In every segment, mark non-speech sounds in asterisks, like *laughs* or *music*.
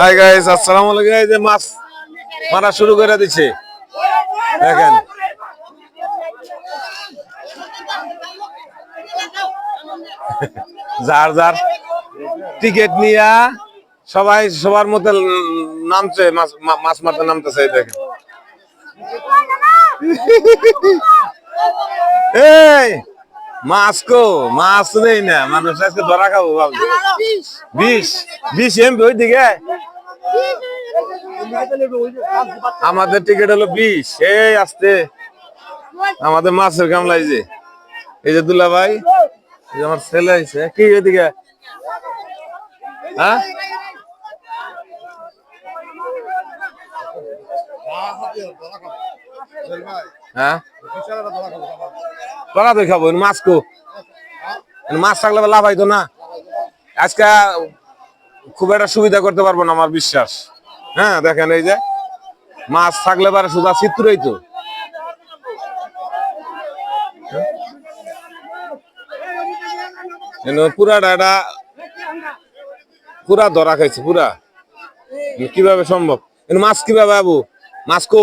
Hi guys আসসালামু আলাইকুম। এই যে মাছ মারা শুরু করে দিছে। দেখেন। *laughs* যার যার টিকিট নিয়া সবাই সবার মধ্যে নামছে, মাছ মারতে নামতেছে দেখেন। *laughs* এই! মাছ কো মাছ নেই না মানুষ আজকে ধরা খাব ভাবছি। বিশ বিশ এমপি ওই দিকে আমাদের টিকিট হলো বিশ এই আসতে আমাদের মাছের গামলা এই যে এই যে দুলা ভাই আমার ছেলে আইছে, কি এদিকে হ্যাঁ? হ্যাঁ? তোরা তো খাব মাছ কো? মাছ থাকলে লাভ হইতো না। আজকে খুব একটা সুবিধা করতে পারব না আমার বিশ্বাস। হ্যাঁ দেখেন এই যে মাছ থাকলে পারে সুদা চিত্রই তো। পুরাটা এটা পুরা ধরা খাইছে পুরা। কীভাবে সম্ভব? মাছ কীভাবে আবু? মাছ কো?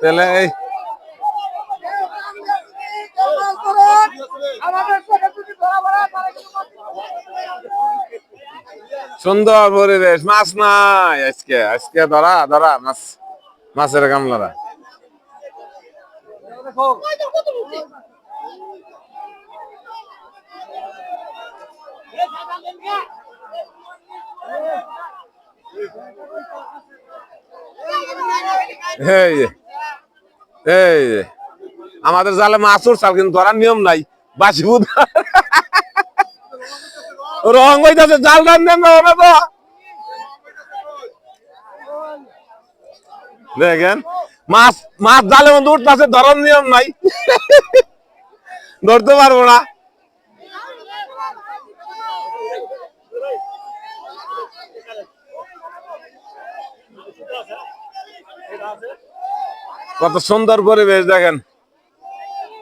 তাহলে এই সুন্দর পরিবেশ মাছ নাই আজকে আজকে ধরা ধরা মাছ মাছের গামলারা। যে, এই, আমাদের জালে মাছ উঠছাল কিন্তু ধরার নিয়ম নাই। বাসি বুধ। রং হইতাছে, জাল টান দেন না তো দেখেন, মাছ মাছ জালে মধ্যে উঠতেছে, ধরার নিয়ম নাই। ধরতে পারব না। কত সুন্দর পরিবেশ দেখেন।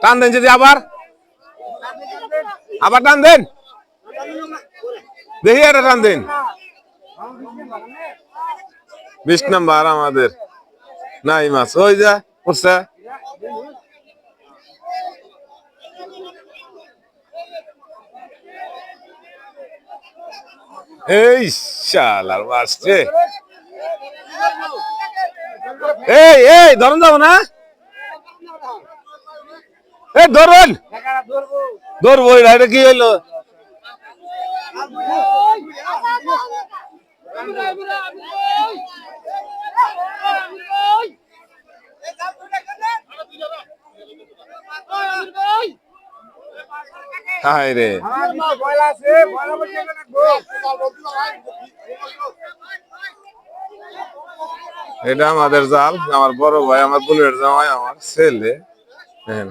টান দেন যদি আবার। আবার টান দেন। দেখি এটা টান দেন। বিশ নাম্বার আমাদের নাই মাছ ওই যা এই শালার মাছছে এই এই ধরুন যাব না। এই ধরুন ধরবো এটা কি হইল রে। এটা আমাদের জাল আমার বড় ভাই আমার বুলেট জামাই আমার ছেলে। হ্যাঁ।